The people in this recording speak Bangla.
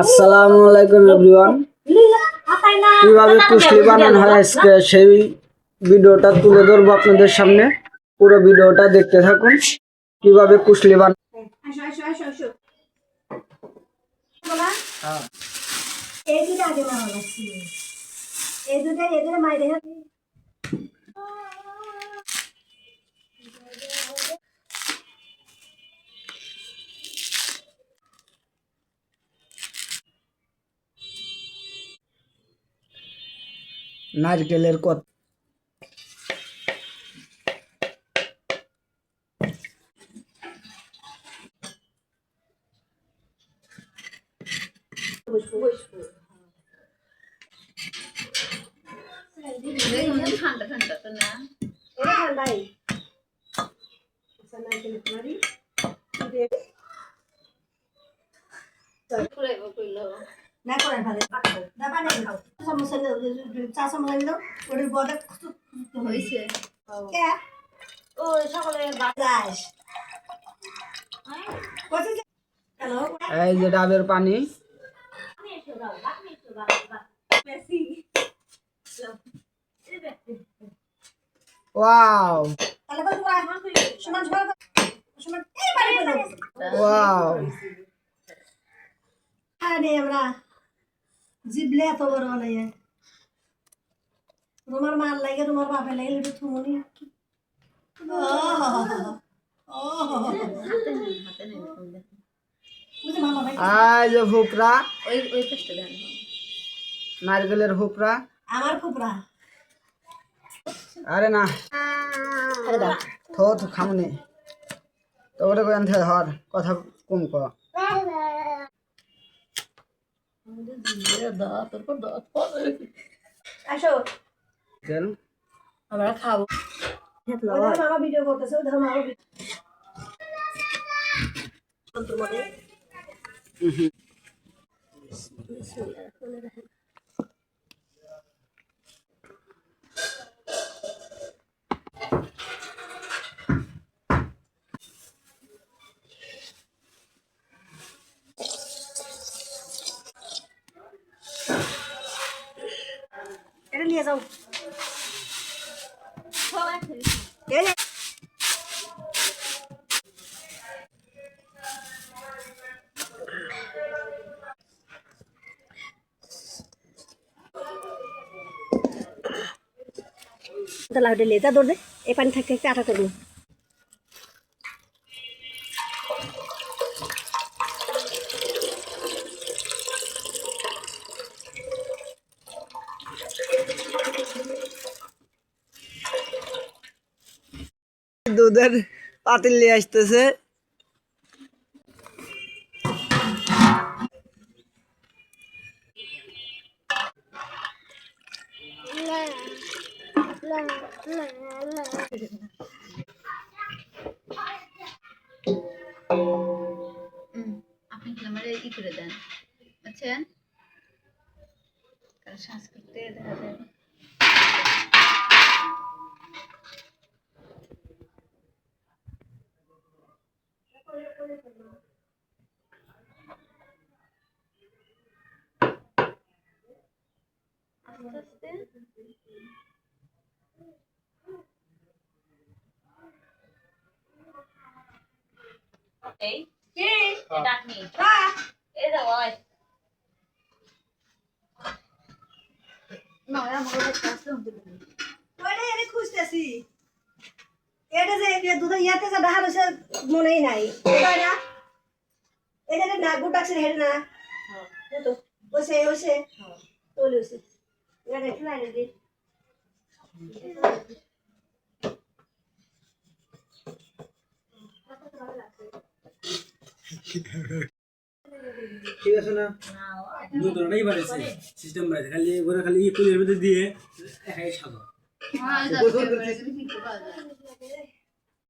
আসসালামু আলাইকুম, এভরিওয়ান। কীভাবে কুশলি বানানো হয় আজকে সেই ভিডিওটা তুলে ধরবো আপনাদের সামনে। পুরো ভিডিওটা দেখতে থাকুন, কীভাবে কুশলি বান এই দুটো আগে লাগছে এই দুটো এদের মাইরে নারকেলের কত? ঠান্ডা ঠান্ডা তো না? ঠান্ডাই নারকেল না করে ফেলে না বানিয়ে খাও চামচ চা আনি দাও ওটার বড় হইছে কে? ও সকালে হ্যালো। এই যে ডাবের পানি। ওয়াও। ওয়াও। আরে আমরা জিবলে এত বড় বানাইয়া তোমার মার লাগে তোমার বাপের লাগে একটু থুমনি। হুপরা ওই ওই দেন। নারকেলের হুপরা আমার ফুপরা আরে না। আরে দাও। থো তো খামনে। তো ওটা কোন থেকে ধর কথা কম ক। আসো। আমরা খাব। মামা ভিডিও করতেছে ওদের মামা ভিডিও নিয়ে যাও। তাহলে লেজা দৌড় দে এই পানি থাকতে থাকতে আটা করব দুধের পাতিল নিয়ে আসতেছে। আপনি কি আমার ই করে দেন? বুঝছেন কারণ করতে দেখা যায় Hastası. Okay. Yes. Stop. That me. Ah. It's alive. Não, é uma coisa que está sendo. Olha ele, custa assim. এটা যে দুধ ইয়াতে যে ডাহার হয়েছে মনেই নাই। না? এটা না গুট আছে হেড না? তো ওসে ওসে তোলে ওসে এটা একটু লাইনে দি ঠিক আছে না? দুধটাই বাড়েছে সিস্টেম বাড়েছে খালি ওরা খালি ই ফুলের মধ্যে দিয়ে একাই সাদা हाँ, सबके बड़े से भी ठीक बात है